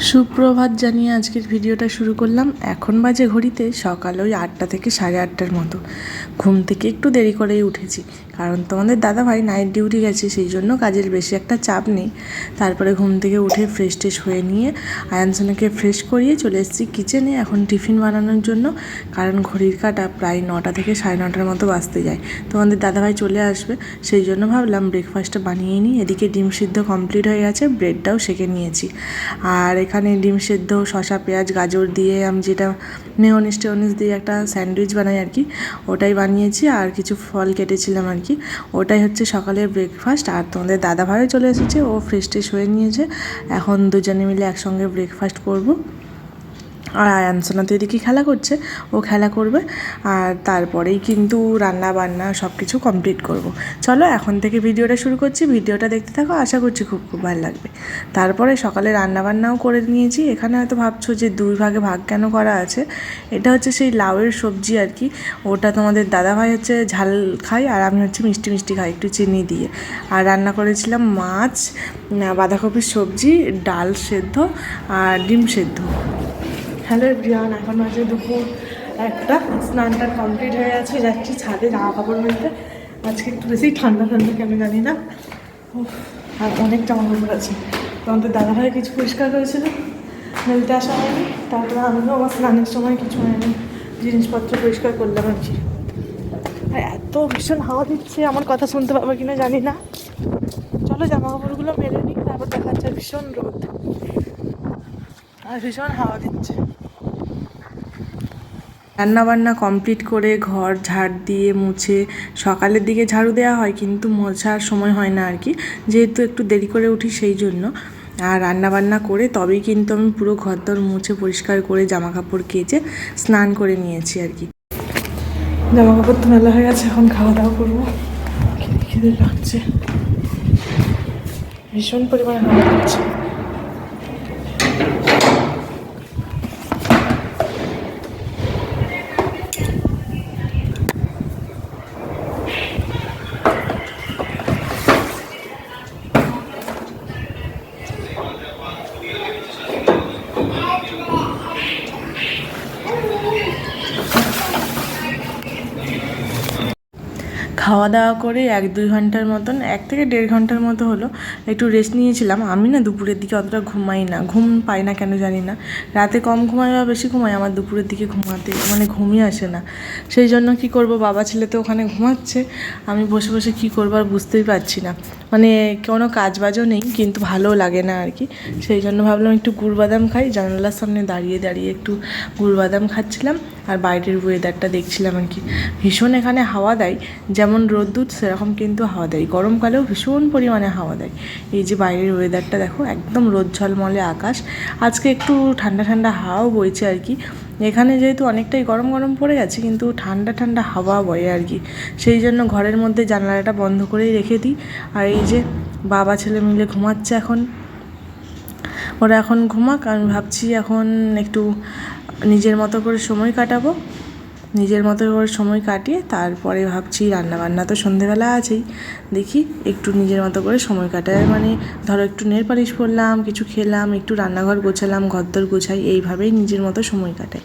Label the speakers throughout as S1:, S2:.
S1: সুপ্রভাত জানিয়ে আজকের ভিডিওটা শুরু করলাম। এখন বাজে ঘড়িতে, সকাল ওই আটটা থেকে সাড়ে আটটার মতো। ঘুম থেকে একটু দেরি করেই উঠেছি। কারণ তোমাদের দাদা ভাই নাইট ডিউটি গেছে, সেই জন্য কাজের বেশি একটা চাপ নেই। তারপরে ঘুম থেকে উঠে ফ্রেশ ট্রেশ হয়ে নিয়ে আয়ানসোনাকে ফ্রেশ করিয়ে চলে এসেছি কিচেনে এখন টিফিন বানানোর জন্য। কারণ ঘড়ির কাটা প্রায় নটা থেকে সাড়ে নটার মতো বাজতে যায়। তোমাদের দাদাভাই চলে আসবে, সেই জন্য ভাবলাম ব্রেকফাস্টটা বানিয়ে নিই। এদিকে ডিম সিদ্ধ কমপ্লিট হয়ে গেছে ব্রেডটাও সেঁকে নিয়েছি। আর এখানে ডিম সেদ্ধ শশা পেঁয়াজ, গাজর দিয়ে আমি যেটা মেয়নিস টেয়নিস দিয়ে একটা স্যান্ডউইচ বানাই আর কি, ওটাই বানিয়েছি। আর কিছু ফল কেটেছিলাম আর কি, ওটাই হচ্ছে সকালের ব্রেকফাস্ট আর তোমাদের দাদাভাইও চলে এসেছে, ও ফ্রেশ ট্রেশ হয়ে নিয়েছে। এখন দুজনে মিলে একসঙ্গে ব্রেকফাস্ট করব। আর আয়ানসোনা তো এদিকে খেলা করছে, ও খেলা করবে, আর তারপরেই কিন্তু রান্না বান্না সব কিছু কমপ্লিট করব। চলো এখন থেকে ভিডিওটা শুরু করছি, ভিডিওটা দেখতে থাকো, আশা করছি খুব খুব ভালো লাগবে। তারপরে সকালে রান্না বান্নাও করে নিয়েছি, এখানে হয়তো ভাবছ যে দুই ভাগে ভাগ কেন করা আছে? এটা হচ্ছে সেই লাউয়ের সবজি আর কি, ওটা তোমাদের দাদাভাই হচ্ছে ঝাল খাই আর আমি হচ্ছে মিষ্টি মিষ্টি খাই, একটু চিনি দিয়ে। আর রান্না করেছিলাম মাছ, বাঁধাকপির সবজি, ডাল সেদ্ধ আর ডিম সেদ্ধ। হ্যালো এভরিওয়ান, এখন বাজে দুপুর একটা। স্নানটা কমপ্লিট হয়ে গেছে, যাচ্ছি ছাদে জামা কাপড় মেলতে। আজকে একটু বেশি ঠান্ডা ঠান্ডা, কেন জানি না। আর অনেক জামা কাপড় আছে তোমাদের দাদাভাই কিছু পরিষ্কার করেছিল, মেলতে আসা হয়নি। তারপরে আমিও আমার স্নানের সময় কিছু হয়নি জিনিসপত্র পরিষ্কার করলাম আর কি। আর এত ভীষণ হাওয়া দিচ্ছে, আমার কথা শুনতে পাবে কিনা জানি না। চলো জামা কাপড়গুলো মেলে নিই, তারপর দেখা যাচ্ছে ভীষণ রোদ। আর ভীষণ হাওয়া দিচ্ছে। রান্না বান্না কমপ্লিট করে ঘর ঝাড় দিয়ে মুছে সকালের দিকে ঝাড়ু দেওয়া হয়, কিন্তু মোছার সময় হয় না আর কি। যেহেতু একটু দেরি করে উঠি সেই জন্য। আর রান্না বান্না করে তবেই কিন্তু আমি পুরো ঘরদর মুছে পরিষ্কার করে জামা কাপড় কেচে স্নান করে নিয়েছি আর কি। জামা কাপড় তো মেলা হয়ে গেছে, এখন খাওয়া দাওয়া করব। খিদে খিদে লাগছে। ভীষণ পরিমাণে হাওয়া লাগছে। খাওয়া দাওয়া করে এক দুই ঘণ্টার মতন, এক থেকে দেড় ঘণ্টার মতো হলো একটু রেস্ট নিয়েছিলাম। আমি না দুপুরের দিকে অতটা ঘুমাই না, ঘুম পাই না কেন জানি না। রাতে কম ঘুমাই বা বেশি ঘুমাই, আমার দুপুরের দিকে ঘুমাতে মানে ঘুমই আসে না। সেই জন্য কি করব, বাবা ছেলে তো ওখানে ঘুমাচ্ছে, আমি বসে বসে কি করব আর বুঝতেই পারছি না। মানে কোনো কাজ বাজও নেই, কিন্তু ভালো লাগে না আর কি। সেই জন্য ভাবলাম একটু গুড় বাদাম খাই, জানালার সামনে দাঁড়িয়ে দাঁড়িয়ে একটু গুড় বাদাম খাচ্ছিলাম। আর বাইরের ওয়েদারটা দেখছিলাম আর কি। ভীষণ এখানে হাওয়া দেয়, যেমন রোদ্দুর সেরকম কিন্তু হাওয়া দেয়। গরমকালেও ভীষণ পরিমাণে হাওয়া দেয়। এই যে বাইরের ওয়েদারটা দেখো, একদম রোদ ঝলমলে আকাশ। আজকে একটু ঠান্ডা ঠান্ডা হাওয়াও বইছে আর কি। এখানে যেহেতু অনেকটাই গরম গরম পড়ে গেছে, কিন্তু ঠান্ডা ঠান্ডা হাওয়া বয়ে আর কি। সেই জন্য ঘরের মধ্যে জানালাটা বন্ধ করেই রেখে দিই। আর এই যে বাবা ছেলে মিলে ঘুমাচ্ছে এখন। ওরা এখন ঘুমাক, আমি ভাবছি এখন একটু নিজের মতো করে সময় কাটাবো। নিজের মতো করে সময় কাটিয়ে তারপরে ভাবছি রান্না বান্না তো সন্ধেবেলা আছেই। দেখি একটু নিজের মতো করে সময় কাটায় মানে ধরো একটু নেল পালিশ করলাম, কিছু খেলাম, একটু রান্নাঘর গোছালাম, ঘরদর গোছাই, এইভাবেই নিজের মতো সময় কাটাই।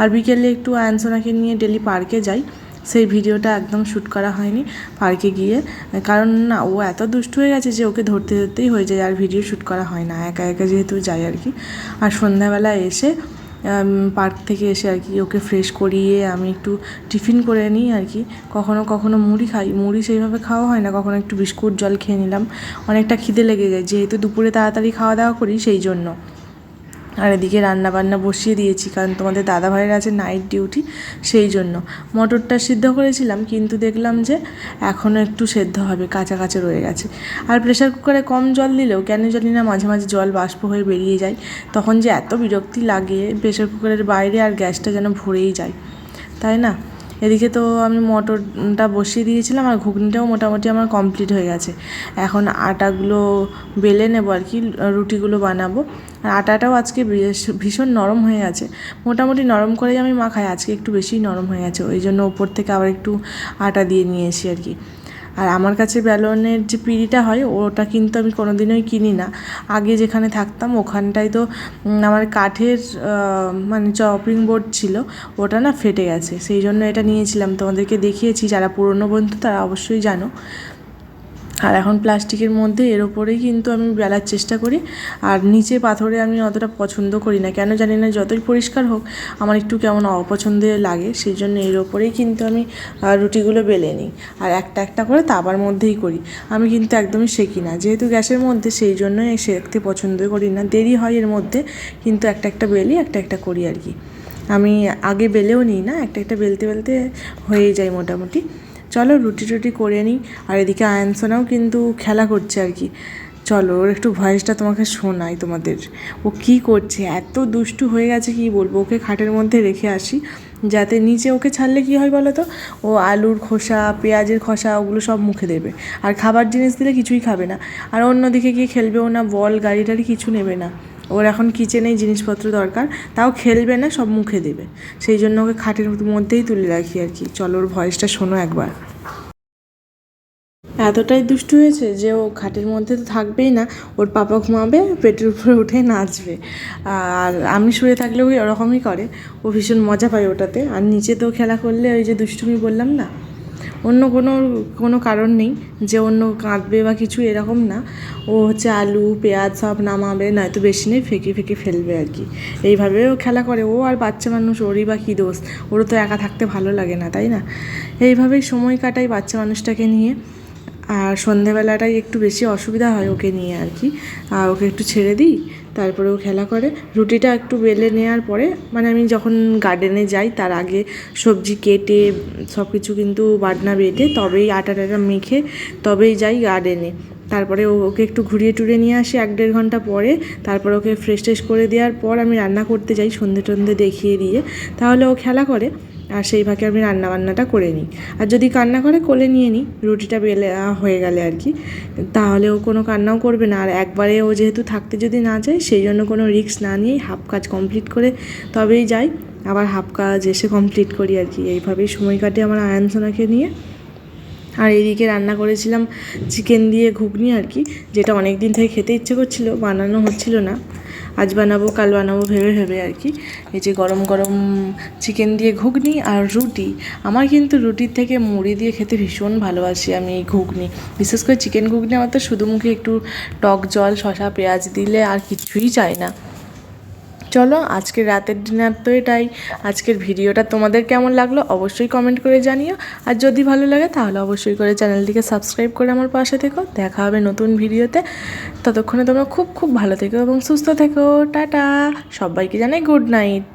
S1: আর বিকেলে একটু আয়নসোনাকে নিয়ে ডেলি পার্কে যাই। সেই ভিডিওটা একদম শ্যুট করা হয়নি পার্কে গিয়ে। কারণ না, ও এত দুষ্টু হয়ে গেছে যে ওকে ধরতে ধরতেই হয়ে যায় আর ভিডিও শ্যুট করা হয় না। একা একা যেহেতু যাই আর কি। আর সন্ধ্যাবেলা এসে পার্ক থেকে এসে আর কি ওকে ফ্রেশ করিয়ে আমি একটু টিফিন করে নিই আর কি। কখনো কখনো মুড়ি খাই। মুড়ি সেইভাবে খাওয়া হয় না, কখনো একটু বিস্কুট জল খেয়ে নিলাম। অনেকটা খিদে লেগে যায়। যেহেতু দুপুরে তাড়াতাড়ি খাওয়া দাওয়া করি সেই জন্য। আর এদিকে রান্না বান্না বসিয়ে দিয়েছি, কারণ তোমাদের দাদাভাইয়ের আছে নাইট ডিউটি সেই জন্য। মটরটা সিদ্ধ করেছিলাম, কিন্তু দেখলাম যে এখনও একটু সেদ্ধ হবে কাঁচা কাঁচা রয়ে গেছে। আর প্রেশার কুকারে কম জল দিলেও কেন জানি না মাঝে মাঝে জল বাষ্প হয়ে বেরিয়ে যায়, তখন যে এত বিরক্তি লাগে প্রেশার কুকারের বাইরে আর গ্যাসটা যেন ভরেই যায়। তাই না? এদিকে তো আমি মটরটা বসিয়ে দিয়েছিলাম আর ঘুগনিটাও মোটামুটি আমার কমপ্লিট হয়ে গেছে। এখন আটাগুলো বেলে নেব আর কি, রুটিগুলো বানাবো। আর আটাটাও আজকে ভীষণ নরম হয়ে গেছে। মোটামুটি নরম করেই আমি মাখাই, আজকে একটু বেশি নরম হয়ে গেছে। ওই জন্য ওপর থেকে আবার একটু আটা দিয়ে নিয়েছি আর কি। আর আমার কাছে ব্যালনের যে পিড়িটা হয়, ওটা কিন্তু আমি কোনোদিনই কিনি না। আগে যেখানে থাকতাম, ওখানটায় তো আমার কাঠের মানে চপিং বোর্ড ছিল, ওটা না ফেটে গেছে। সেই জন্য এটা নিয়েছিলাম। তোমাদেরকে দেখিয়েছি, যারা পুরনো বন্ধু, তারা অবশ্যই জানো। আর এখন প্লাস্টিকের মধ্যে এর ওপরেই কিন্তু আমি বেলার চেষ্টা করি। আর নিচে পাথরে আমি অতটা পছন্দ করি না। কেন জানি না, যতই পরিষ্কার হোক, আমার একটু কেমন অপছন্দে লাগে। সেই জন্য এর ওপরেই কিন্তু আমি রুটিগুলো বেলে নিই। আর একটা একটা করে তাবার মধ্যেই করি। আমি কিন্তু একদমই শেখি না। যেহেতু গ্যাসের মধ্যে, সেই জন্যই শেখতে পছন্দ করি না। দেরি হয় এর মধ্যে, কিন্তু একটা একটা বেলি, একটা একটা করি আর কি। আমি আগে বেলেও নিই না, একটা একটা বেলতে বেলতে হয়ে যায় মোটামুটি। চলো রুটি টুটি করে নিই। আর এদিকে আয়নসোনাও কিন্তু খেলা করছে আর কি। চলো, ওর একটু ভয়েসটা তোমাকে শোনাই তোমাদের। ও কি করছে? এত দুষ্টু হয়ে গেছে, কি বলব? ওকে খাটের মধ্যে রেখে আসি। যাতে নিচে ওকে ছাড়লে কি হয় বলো তো? ও আলুর খোসা, পেঁয়াজের খোসা, ওগুলো সব মুখে দেবে। আর খাবার জিনিস দিলে কিছুই খাবে না। আর অন্যদিকে গিয়ে খেলবেও না বল, গাড়ি টাড়ি কিছু নেবে না। ওর এখন কিচেনেই জিনিসপত্র দরকার, তাও খেলবে না, সব মুখে দেবে। সেই জন্য ওকে খাটের মধ্যেই তুলে রাখি আর কি। চলো ওর ভয়েসটা শোনো একবার। এতটাই দুষ্টু হয়েছে যে ও খাটের মধ্যে তো থাকবেই না, ওর পাপা ঘুমাবে, পেটের উপরে উঠে নাচবে। আর আমি শুয়ে থাকলেও ওরকমই করে। ও ভীষণ মজা পায় ওটাতে। আর নিচে তো খেলা করলে ওই যে দুষ্টুমি বললাম না? অন্য কোনো কোনো কারণ নেই যে অন্য কাঁদবে বা কিছু এরকম না। ও হচ্ছে আলু, পেঁয়াজ সব নামাবে, নয়তো বেশি নেই ফেঁকে ফেঁকে ফেলবে আর কি। এইভাবে ও খেলা করে। ও আর বাচ্চা মানুষ, ওরই বা কী দোষ? ওরও তো একা থাকতে ভালো লাগে না, তাই না? এইভাবেই সময় কাটাই বাচ্চা মানুষটাকে নিয়ে। আর সন্ধেবেলাটাই একটু বেশি অসুবিধা হয় ওকে নিয়ে আর কি। আর ওকে একটু ছেড়ে দিই। তারপরে ও খেলা করে। রুটিটা একটু বেলে নেওয়ার পরে মানে আমি যখন গার্ডেনে যাই, তার আগে সবজি কেটে সব কিছু কিন্তু বাটনা বেটে, তবেই আটা টাটা মেখে, তবেই যাই গার্ডেনে তারপরে ওকে একটু ঘুরিয়ে টুরিয়ে নিয়ে আসি এক দেড় ঘণ্টা পরে। তারপর ওকে ফ্রেশ ট্রেশ করে দেওয়ার পর আমি রান্না করতে যাই সন্ধে টন্ধে দেখিয়ে দিয়ে। তাহলে ও খেলা করে, আর সেই ফাঁকে আমি রান্না বান্নাটা করে নিই। আর যদি কান্না করে, কোলে নিয়ে নিই। রুটিটা বেলে হয়ে গেলে আর কি। তাহলে ও কোনো কান্নাও করবে না। আর একবারে ও যেহেতু থাকতে যদি না যায় সেই জন্য কোনো রিস্ক না নিয়েই হাফ কাজ কমপ্লিট করে তবেই যাই। আবার হাফ কাজ এসে কমপ্লিট করি আর কি। এইভাবেই সময় কাটে আমার আয়ানসোনাকে নিয়ে। আর এদিকে রান্না করেছিলাম চিকেন দিয়ে ঘুগনি আর কি, যেটা অনেক দিন থেকে খেতে ইচ্ছে করছিল, বানানো হচ্ছিল না। আজ বানাবো, কাল বানাবো, ভেবে ভেবে আর কি। এই যে গরম গরম চিকেন দিয়ে ঘুগনি আর রুটি। আমার কিন্তু রুটির থেকে মুড়ি দিয়ে খেতে ভীষণ ভালোবাসি আমি এই ঘুগনি। বিশেষ করে চিকেন ঘুগনি আমার তো শুধু মুখে একটু টক জল, শসা, পেঁয়াজ দিলে আর কিছুই চাই না। চলো, আজকের রাতের ডিনার তো এটাই। আজকের ভিডিওটা তোমাদের কেমন লাগল অবশ্যই কমেন্ট করে জানিও। আর যদি ভালো লাগে তাহলে অবশ্যই করে চ্যানেলটিকে সাবস্ক্রাইব করে আমার পাশে থেকো। দেখা হবে নতুন ভিডিওতে ততক্ষণে তোমরা খুব খুব ভালো থেকো এবং সুস্থ থেকো। টাটা! সবাইকে জানাই গুড নাইট